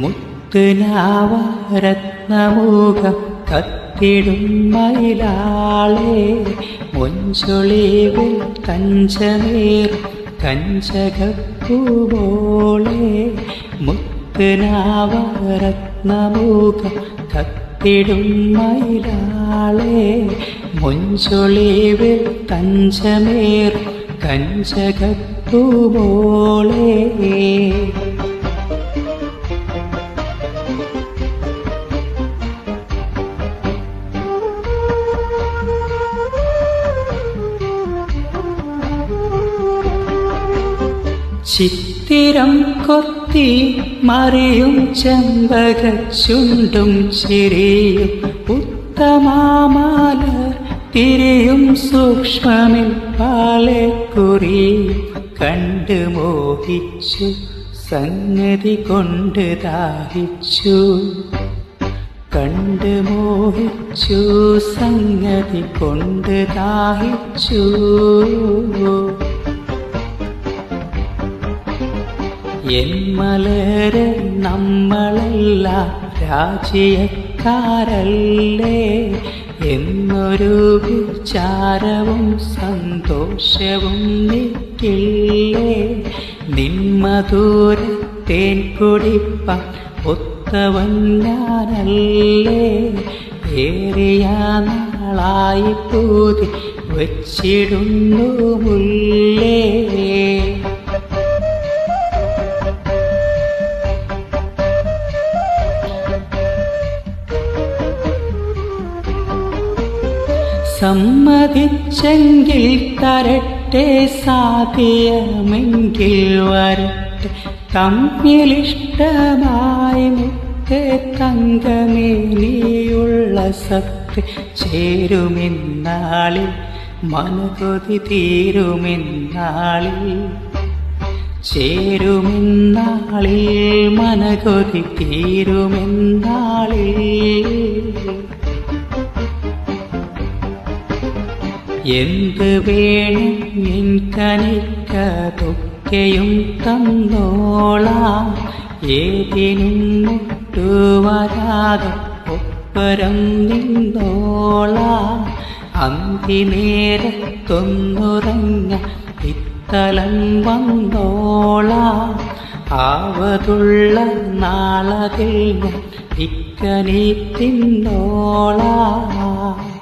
മുത്തുനാവ രത്നമുഖം കത്തിടും മയിലാളെ മൊഞ്ചൊളിവിൽ കഞ്ചമേർ കഞ്ചകൂപോളെ മുത്തുനാവരത്നമൂഖം കത്തിടും മയിലാളെ മൊഞ്ചൊളിവിൽ കഞ്ചമേർ കഞ്ചകപ്പൂവോളെ. ചിത്തിരം കൊത്തി മറിയും ചെമ്പകച്ചുണ്ടും ചിരിയും ഉത്തമാമാല തിരിയും സൂക്ഷ്മമിൽ പാലക്കുറിയും കണ്ടു മോഹിച്ചു സംഗതി കൊണ്ട് ദാഹിച്ചു. കണ്ട് മോഹിച്ചു സംഗതി കൊണ്ട് ദാഹിച്ചു. എൻ മലരെ നമ്മളെല്ലാം രാജ്യക്കാരല്ലേ? എന്നൊരു വിചാരവും സന്തോഷവും നിൽക്കില്ലേ? നിന്മധുര തേൻ കുടിപ്പ ഒത്തവൻ ഞാനല്ലേ? ഏറിയ നാളായി പൂതി വച്ചിടുന്നു മുല്ലേ സമ്മതിച്ചെങ്കിൽ തരട്ടെ സാധ്യമെങ്കിൽ വരട്ടെ. തമ്മിലിഷ്ടമായി മുത്തേ തങ്കമേ നീയുള്ള സത്ത് ചേരുമെന്നാളിൽ മനകൊതി തീരുമെന്നാളിൽ. ചേരുമെന്നാളിൽ മനകൊതി തീരുമെന്നാളിൽ. എന്ത് വേണം എൻ കനിക്കതൊക്കെയും തന്നോളാം. ഏതിനും മുട്ടുവരാതെ ഒപ്പരം നിന്നോളാം. അന്തി നേരത്തൊന്നുറങ്ങ ഇത്തലം വന്നോളാം. ആവതുള്ള നാളതിൽ ഞാൻ ഇക്കനി തിന്നോളാം.